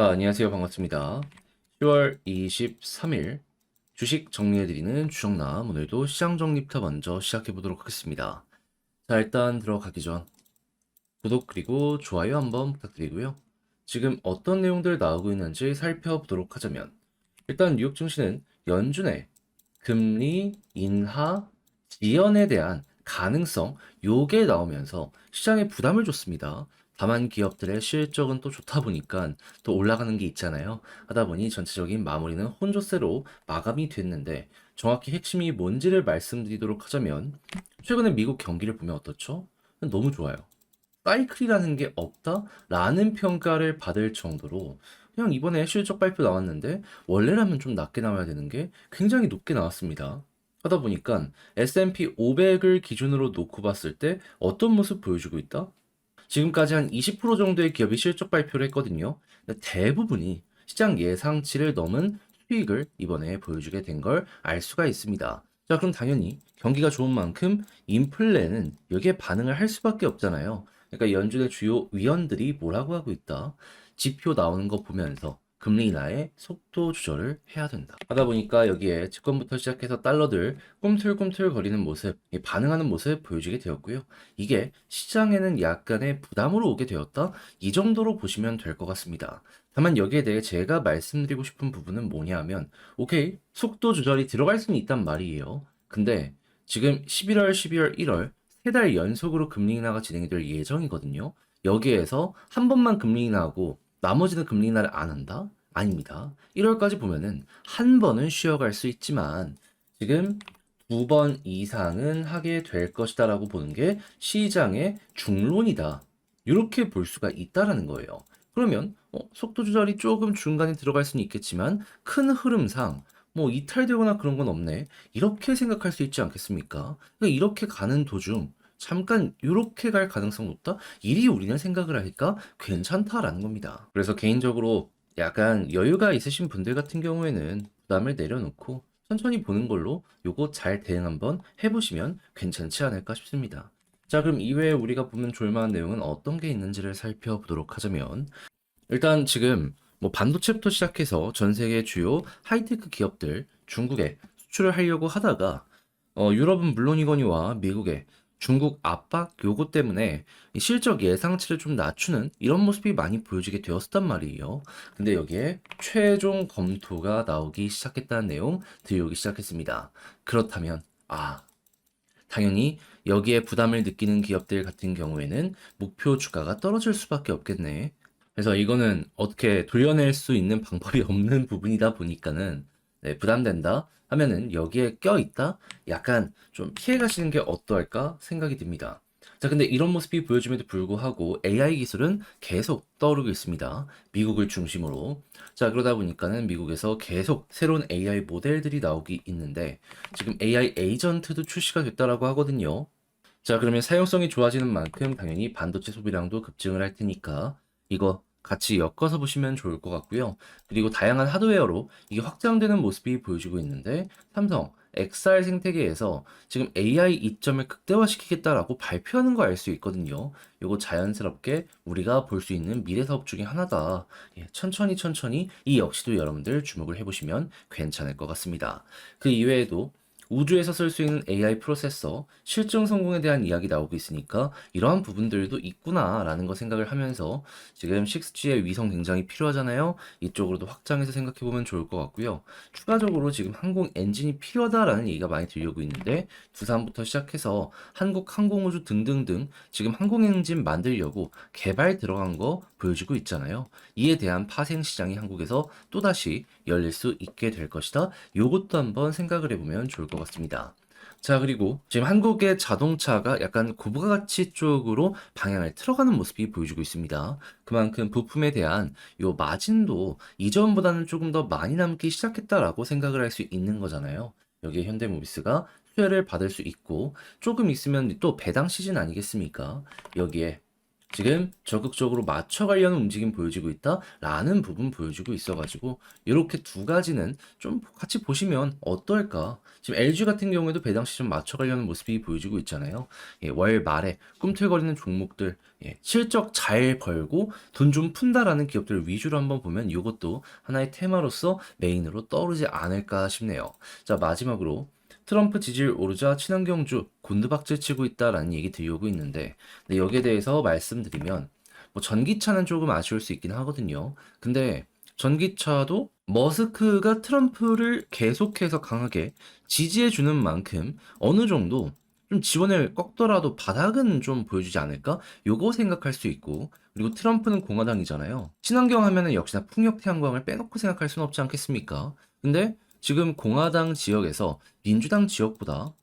자, 안녕하세요. 반갑습니다. 10월 23일 주식 정리해드리는 주정남 오늘도 시장 정리부터 먼저 시작해 보도록 하겠습니다. 자, 일단 들어가기 전 구독 그리고 좋아요 한번 부탁드리고요. 지금 어떤 내용들 나오고 있는지 살펴보도록 하자면 일단 뉴욕 증시는 연준의 금리 인하 지연에 대한 가능성 요게 나오면서 시장에 부담을 줬습니다. 다만 기업들의 실적은 또 좋다 보니까 또 올라가는 게 있잖아요. 하다 보니 전체적인 마무리는 혼조세로 마감이 됐는데 정확히 핵심이 뭔지를 말씀드리도록 하자면 최근에 미국 경기를 보면 어떻죠? 너무 좋아요. 사이클이라는 게 없다라는 평가를 받을 정도로 그냥 이번에 실적 발표 나왔는데 원래라면 좀 낮게 나와야 되는 게 굉장히 높게 나왔습니다. 하다 보니까 S&P 500을 기준으로 놓고 봤을 때 어떤 모습 보여주고 있다? 지금까지 한 20% 정도의 기업이 실적 발표를 했거든요. 대부분이 시장 예상치를 넘은 수익을 이번에 보여주게 된 걸 알 수가 있습니다. 자, 그럼 당연히 경기가 좋은 만큼 인플레는 여기에 반응을 할 수밖에 없잖아요. 그러니까 연준의 주요 위원들이 뭐라고 하고 있다. 지표 나오는 거 보면서 금리 인하의 속도 조절을 해야 된다. 하다 보니까 여기에 증권부터 시작해서 달러들 꿈틀꿈틀 거리는 모습, 이 반응하는 모습 보여주게 되었고요. 이게 시장에는 약간의 부담으로 오게 되었다. 이 정도로 보시면 될 것 같습니다. 다만 여기에 대해 제가 말씀드리고 싶은 부분은 뭐냐 하면, 오케이, 속도 조절이 들어갈 수는 있단 말이에요. 근데 지금 11월, 12월, 1월 세 달 연속으로 금리 인하가 진행이 될 예정이거든요. 여기에서 한 번만 금리 인하하고 나머지는 금리 인하를 안 한다? 아닙니다. 1월까지 보면은 한 번은 쉬어갈 수 있지만 지금 두 번 이상은 하게 될 것이다라고 보는 게 시장의 중론이다. 이렇게 볼 수가 있다라는 거예요. 그러면 어, 속도 조절이 조금 중간에 들어갈 수는 있겠지만 큰 흐름상 뭐 이탈되거나 그런 건 없네. 이렇게 생각할 수 있지 않겠습니까? 그러니까 이렇게 가는 도중 잠깐 이렇게 갈 가능성 높다? 이리 우리는 생각을 하니까 괜찮다라는 겁니다. 그래서 개인적으로 약간 여유가 있으신 분들 같은 경우에는 부담을 내려놓고 천천히 보는 걸로 요거 잘 대응 한번 해보시면 괜찮지 않을까 싶습니다. 자, 그럼 이외에 우리가 보면 좋을만한 내용은 어떤 게 있는지를 살펴보도록 하자면 일단 지금 뭐 반도체부터 시작해서 전 세계 주요 하이테크 기업들 중국에 수출을 하려고 하다가 어, 유럽은 물론이거니와 미국에 중국 압박 요구 때문에 이 실적 예상치를 좀 낮추는 이런 모습이 많이 보여지게 되었단 말이에요. 근데 여기에 최종 검토가 나오기 시작했다는 내용 들려오기 시작했습니다. 그렇다면 아 당연히 여기에 부담을 느끼는 기업들 같은 경우에는 목표 주가가 떨어질 수밖에 없겠네. 그래서 이거는 어떻게 돌려낼 수 있는 방법이 없는 부분이다 보니까는 네, 부담된다 하면은 여기에 껴있다? 약간 좀 피해 가시는 게 어떠할까 생각이 듭니다. 자, 근데 이런 모습이 보여줌에도 불구하고 AI 기술은 계속 떠오르고 있습니다. 미국을 중심으로. 자, 그러다 보니까는 미국에서 계속 새로운 AI 모델들이 나오기 있는데 지금 AI 에이전트도 출시가 됐다라고 하거든요. 자, 그러면 사용성이 좋아지는 만큼 당연히 반도체 소비량도 급증을 할 테니까 이거 같이 엮어서 보시면 좋을 것 같고요. 그리고 다양한 하드웨어로 이게 확장되는 모습이 보여지고 있는데 삼성 XR 생태계에서 지금 AI 이점을 극대화시키겠다라고 발표하는 거 알 수 있거든요. 이거 자연스럽게 우리가 볼 수 있는 미래 사업 중에 하나다. 예, 천천히 천천히 이 역시도 여러분들 주목을 해보시면 괜찮을 것 같습니다. 그 이외에도 우주에서 쓸 수 있는 AI 프로세서, 실증 성공에 대한 이야기 나오고 있으니까 이러한 부분들도 있구나라는 거 생각을 하면서 지금 6G의 위성 굉장히 필요하잖아요. 이쪽으로도 확장해서 생각해 보면 좋을 것 같고요. 추가적으로 지금 항공 엔진이 필요하다라는 얘기가 많이 들려오고 있는데 두산부터 시작해서 한국 항공우주 등등등 지금 항공 엔진 만들려고 개발 들어간 거 보여주고 있잖아요. 이에 대한 파생 시장이 한국에서 또다시 열릴 수 있게 될 것이다. 요것도 한번 생각을 해보면 좋을 것 같습니다. 자, 그리고 지금 한국의 자동차가 약간 고부가가치 쪽으로 방향을 틀어가는 모습이 보여주고 있습니다. 그만큼 부품에 대한 요 마진도 이전보다는 조금 더 많이 남기 시작했다라고 생각을 할 수 있는 거잖아요. 여기에 현대모비스가 수혜를 받을 수 있고 조금 있으면 또 배당 시즌 아니겠습니까? 여기에 지금 적극적으로 맞춰가려는 움직임 보여지고 있다라는 부분 보여주고 있어가지고 이렇게 두 가지는 좀 같이 보시면 어떨까? 지금 LG 같은 경우에도 배당 시점 맞춰가려는 모습이 보여지고 있잖아요. 예, 월 말에 꿈틀거리는 종목들, 예, 실적 잘 벌고 돈 좀 푼다라는 기업들 위주로 한번 보면 이것도 하나의 테마로서 메인으로 떠오르지 않을까 싶네요. 자, 마지막으로 트럼프 지지율 오르자 친환경주 곤두박질 치고 있다라는 얘기 들려오고 있는데 근데 여기에 대해서 말씀드리면 뭐 전기차는 조금 아쉬울 수 있긴 하거든요. 근데 전기차도 머스크가 트럼프를 계속해서 강하게 지지해 주는 만큼 어느 정도 좀 지원을 꺾더라도 바닥은 좀 보여주지 않을까? 요거 생각할 수 있고 그리고 트럼프는 공화당이잖아요. 친환경 하면은 역시나 풍력 태양광을 빼놓고 생각할 수는 없지 않겠습니까? 근데 지금 공화당 지역에서 민주당 지역보다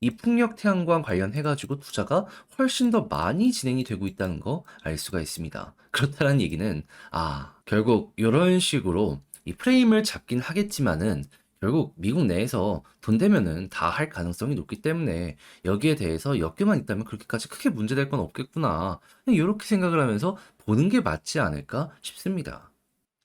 이 풍력 태양광 관련해가지고 투자가 훨씬 더 많이 진행이 되고 있다는 거 알 수가 있습니다. 그렇다는 얘기는, 아, 결국 이런 식으로 이 프레임을 잡긴 하겠지만은 결국 미국 내에서 돈 되면은 다 할 가능성이 높기 때문에 여기에 대해서 엮여만 있다면 그렇게까지 크게 문제될 건 없겠구나. 이렇게 생각을 하면서 보는 게 맞지 않을까 싶습니다.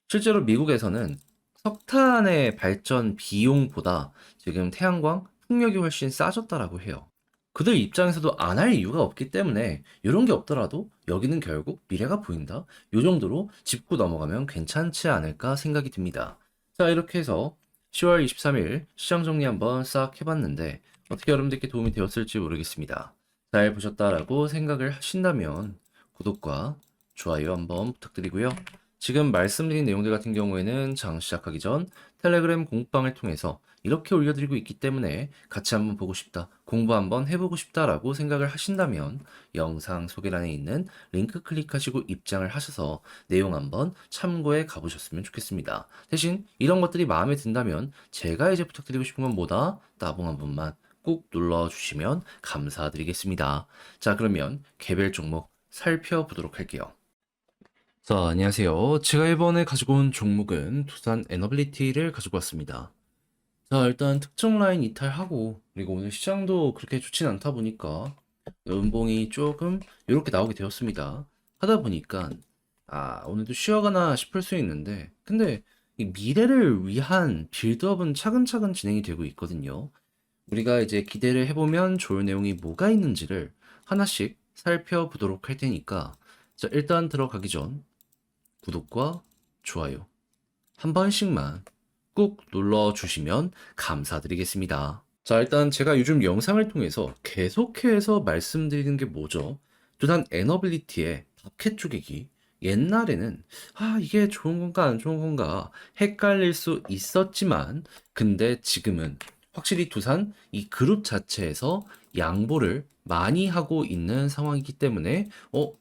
실제로 미국에서는 석탄의 발전 비용보다 지금 태양광, 풍력이 훨씬 싸졌다라고 해요. 그들 입장에서도 안 할 이유가 없기 때문에 이런 게 없더라도 여기는 결국 미래가 보인다. 이 정도로 짚고 넘어가면 괜찮지 않을까 생각이 듭니다. 자, 이렇게 해서 10월 23일 시장 정리 한번 싹 해봤는데 어떻게 여러분들께 도움이 되었을지 모르겠습니다. 잘 보셨다라고 생각을 하신다면 구독과 좋아요 한번 부탁드리고요. 지금 말씀드린 내용들 같은 경우에는 장 시작하기 전 텔레그램 공방을 통해서 이렇게 올려드리고 있기 때문에 같이 한번 보고 싶다, 공부 한번 해보고 싶다라고 생각을 하신다면 영상 소개란에 있는 링크 클릭하시고 입장을 하셔서 내용 한번 참고해 가보셨으면 좋겠습니다. 대신 이런 것들이 마음에 든다면 제가 이제 부탁드리고 싶은 건 뭐다? 따봉 한 번만 꼭 눌러주시면 감사드리겠습니다. 자, 그러면 개별 종목 살펴보도록 할게요. 자, 안녕하세요. 제가 이번에 가지고 온 종목은 두산 에너빌리티를 가지고 왔습니다. 자, 일단 특정 라인 이탈하고, 그리고 오늘 시장도 그렇게 좋진 않다 보니까, 연봉이 조금 이렇게 나오게 되었습니다. 하다 보니까, 아, 오늘도 쉬어가나 싶을 수 있는데, 근데 이 미래를 위한 빌드업은 차근차근 진행이 되고 있거든요. 우리가 이제 기대를 해보면 좋을 내용이 뭐가 있는지를 하나씩 살펴보도록 할 테니까, 자, 일단 들어가기 전, 구독과 좋아요 한 번씩만 꾹 눌러주시면 감사드리겠습니다. 자, 일단 제가 요즘 영상을 통해서 계속해서 말씀드리는 게 뭐죠? 두산 에너빌리티의 바켓 쪼개기. 옛날에는 아, 이게 좋은 건가 안 좋은 건가 헷갈릴 수 있었지만 근데 지금은 확실히 두산 이 그룹 자체에서 양보를 많이 하고 있는 상황이기 때문에 어,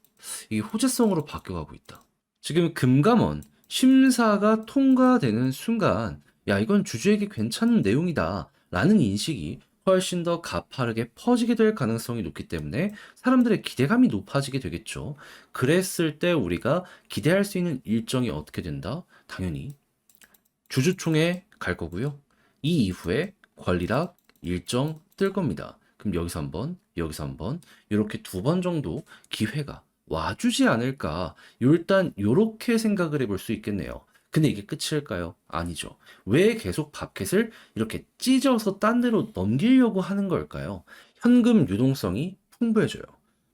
이 호재성으로 바뀌어가고 있다. 지금 금감원 심사가 통과되는 순간, 야, 이건 주주에게 괜찮은 내용이다. 라는 인식이 훨씬 더 가파르게 퍼지게 될 가능성이 높기 때문에 사람들의 기대감이 높아지게 되겠죠. 그랬을 때 우리가 기대할 수 있는 일정이 어떻게 된다? 당연히 주주총회 갈 거고요. 이 이후에 관리락 일정 뜰 겁니다. 그럼 여기서 한 번, 여기서 한 번, 이렇게 두 번 정도 기회가 와주지 않을까. 일단 요렇게 생각을 해볼 수 있겠네요. 근데 이게 끝일까요? 아니죠. 왜 계속 바켓을 이렇게 찢어서 딴 데로 넘기려고 하는 걸까요? 현금 유동성이 풍부해져요.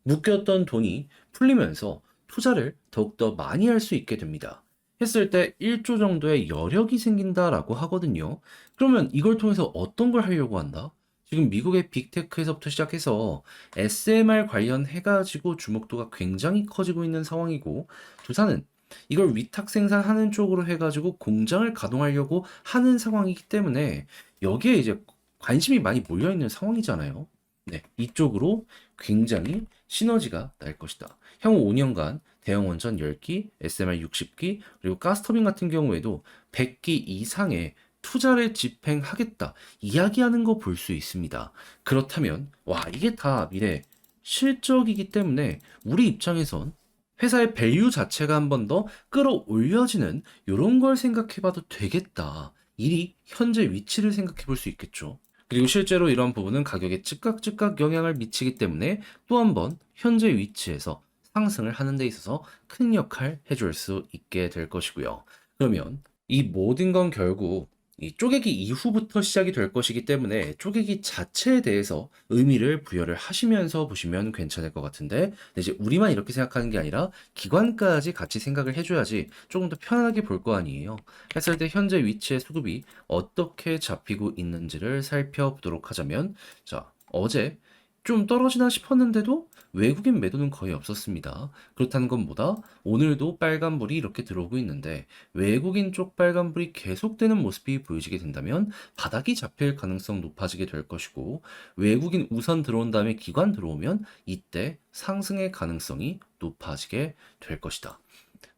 묶였던 돈이 풀리면서 투자를 더욱더 많이 할 수 있게 됩니다. 했을 때 1조 정도의 여력이 생긴다라고 하거든요. 그러면 이걸 통해서 어떤 걸 하려고 한다? 지금 미국의 빅테크에서부터 시작해서 SMR 관련해가지고 주목도가 굉장히 커지고 있는 상황이고, 두산은 이걸 위탁 생산하는 쪽으로 해가지고 공장을 가동하려고 하는 상황이기 때문에 여기에 이제 관심이 많이 몰려있는 상황이잖아요. 네, 이쪽으로 굉장히 시너지가 날 것이다. 향후 5년간 대형 원전 10기, SMR 60기, 그리고 가스터빈 같은 경우에도 100기 이상의 투자를 집행하겠다 이야기하는 거 볼 수 있습니다. 그렇다면 와 이게 다 미래 실적이기 때문에 우리 입장에선 회사의 밸류 자체가 한 번 더 끌어올려지는 이런 걸 생각해봐도 되겠다. 일이 현재 위치를 생각해 볼 수 있겠죠. 그리고 실제로 이런 부분은 가격에 즉각 즉각 영향을 미치기 때문에 또 한 번 현재 위치에서 상승을 하는 데 있어서 큰 역할 해줄 수 있게 될 것이고요. 그러면 이 모든 건 결국 이 쪼개기 이후부터 시작이 될 것이기 때문에 쪼개기 자체에 대해서 의미를 부여를 하시면서 보시면 괜찮을 것 같은데 이제 우리만 이렇게 생각하는 게 아니라 기관까지 같이 생각을 해줘야지 조금 더 편안하게 볼 거 아니에요. 했을 때 현재 위치의 수급이 어떻게 잡히고 있는지를 살펴보도록 하자면 자 어제 좀 떨어지나 싶었는데도 외국인 매도는 거의 없었습니다. 그렇다는 건 뭐다? 오늘도 빨간불이 이렇게 들어오고 있는데 외국인 쪽 빨간불이 계속되는 모습이 보여지게 된다면 바닥이 잡힐 가능성 높아지게 될 것이고 외국인 우선 들어온 다음에 기관 들어오면 이때 상승의 가능성이 높아지게 될 것이다.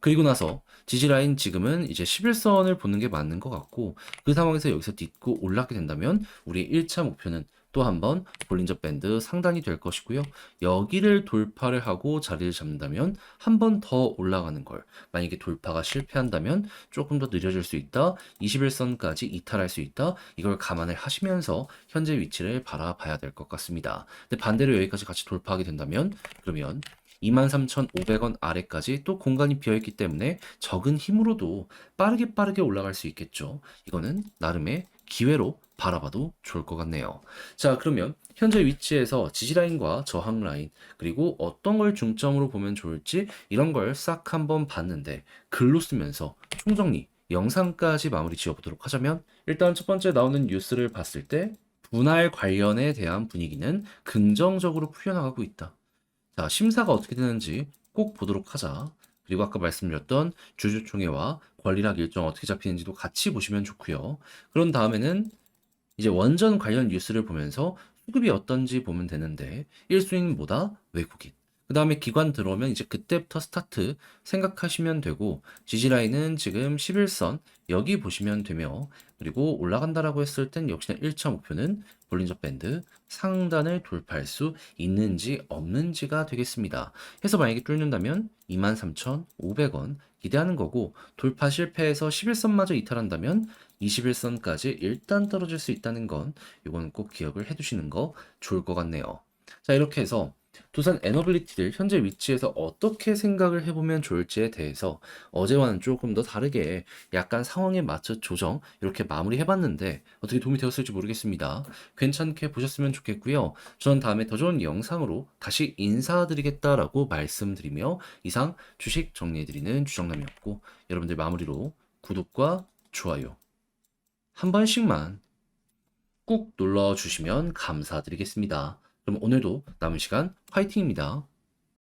그리고 나서 지지라인 지금은 이제 11선을 보는 게 맞는 것 같고 그 상황에서 여기서 딛고 올라가게 된다면 우리 1차 목표는 또 한번 볼린저 밴드 상단이 될 것이고요. 여기를 돌파를 하고 자리를 잡는다면 한 번 더 올라가는 걸 만약에 돌파가 실패한다면 조금 더 느려질 수 있다. 21선까지 이탈할 수 있다. 이걸 감안을 하시면서 현재 위치를 바라봐야 될 것 같습니다. 근데 반대로 여기까지 같이 돌파하게 된다면 그러면 23,500원 아래까지 또 공간이 비어있기 때문에 적은 힘으로도 빠르게 빠르게 올라갈 수 있겠죠. 이거는 나름의 기회로 바라봐도 좋을 것 같네요. 자, 그러면 현재 위치에서 지지라인과 저항라인, 그리고 어떤 걸 중점으로 보면 좋을지 이런 걸 싹 한번 봤는데 글로 쓰면서 총정리, 영상까지 마무리 지어보도록 하자면 일단 첫 번째 나오는 뉴스를 봤을 때 분할 관련에 대한 분위기는 긍정적으로 풀려나가고 있다. 자, 심사가 어떻게 되는지 꼭 보도록 하자. 그리고 아까 말씀드렸던 주주총회와 권리락 일정 어떻게 잡히는지도 같이 보시면 좋고요. 그런 다음에는 이제 원전 관련 뉴스를 보면서 수급이 어떤지 보면 되는데 1순위는 뭐다? 외국인. 그 다음에 기관 들어오면 이제 그때부터 스타트 생각하시면 되고 지지라인은 지금 11선 여기 보시면 되며 그리고 올라간다라고 했을 땐 역시나 1차 목표는 볼린저 밴드 상단을 돌파할 수 있는지 없는지가 되겠습니다. 해서 만약에 뚫는다면 23,500원 기대하는 거고 돌파 실패해서 11선마저 이탈한다면 21선까지 일단 떨어질 수 있다는 건 이거는 꼭 기억을 해두시는 거 좋을 것 같네요. 자 이렇게 해서 두산 에너빌리티를 현재 위치에서 어떻게 생각을 해보면 좋을지에 대해서 어제와는 조금 더 다르게 약간 상황에 맞춰 조정 이렇게 마무리 해봤는데 어떻게 도움이 되었을지 모르겠습니다. 괜찮게 보셨으면 좋겠고요. 저는 다음에 더 좋은 영상으로 다시 인사드리겠다라고 말씀드리며 이상 주식 정리해드리는 주정남이었고 여러분들 마무리로 구독과 좋아요 한 번씩만 꾹 눌러 주시면 감사드리겠습니다. 그럼 오늘도 남은 시간 화이팅입니다.